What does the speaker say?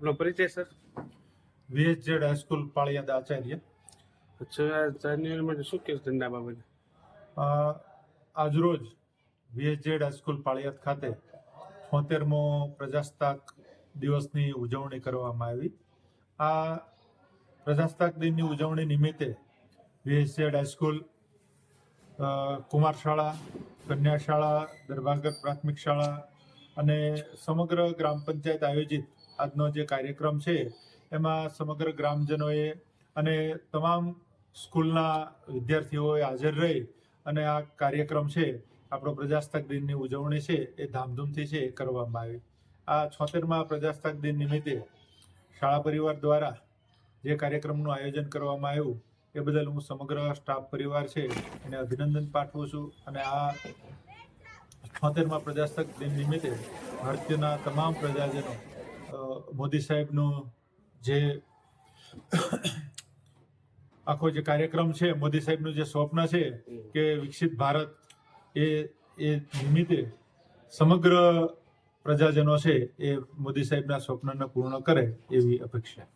આપનો પરિચય sir? વીએચઝેડ high school Paliyad Acharya. અચ્છા જાન્યુઆરી માટે શું કેસ ધંધા બાબતે? આજરોજ વીએચઝેડ હાઈસ્કૂલ પાળિયાદ ખાતે છોતેરમો પ્રજાસત્તાક દિવસની ઉજવણી કરવામાં આવી. આ પ્રજાસત્તાક દિનની ઉજવણી નિમિત્તે વીએચઝેડ હાઈસ્કૂલ કુમાર શાળા કન્યા શાળા દરબારગઢ પ્રાથમિક શાળા અને સમગ્ર ગ્રામ પંચાયત આયોજિત આજનો જે કાર્યક્રમ છે, એમાં સમગ્ર ગ્રામજનોએ અને તમામ સ્કૂલના વિદ્યાર્થીઓએ હાજર રહી અને આ કાર્યક્રમ છે, આપણો પ્રજાસત્તાક દિનની ઉજવણી છે, એ ધામધૂમથી છે, એ કરવામાં આવી. આ છોતેરમાં પ્રજાસત્તાક દિન નિમિત્તે શાળા પરિવાર દ્વારા જે કાર્યક્રમનું આયોજન કરવામાં આવ્યું, એ બદલ હું સમગ્ર સ્ટાફ પરિવાર છે, એને અભિનંદન પાઠવું છું અને આ છોતેરમાં પ્રજાસત્તાક દિન નિમિત્તે ભારતીયના તમામ પ્રજાજનો મોદી સાહેબનું જે આખો જે કાર્યક્રમ છે, મોદી સાહેબનું જે સ્વપ્ન છે કે વિકસિત ભારત એ એ નિમિત્તે સમગ્ર પ્રજાજનો છે એ મોદી સાહેબના સ્વપ્નને પૂર્ણ કરે એવી અપેક્ષા.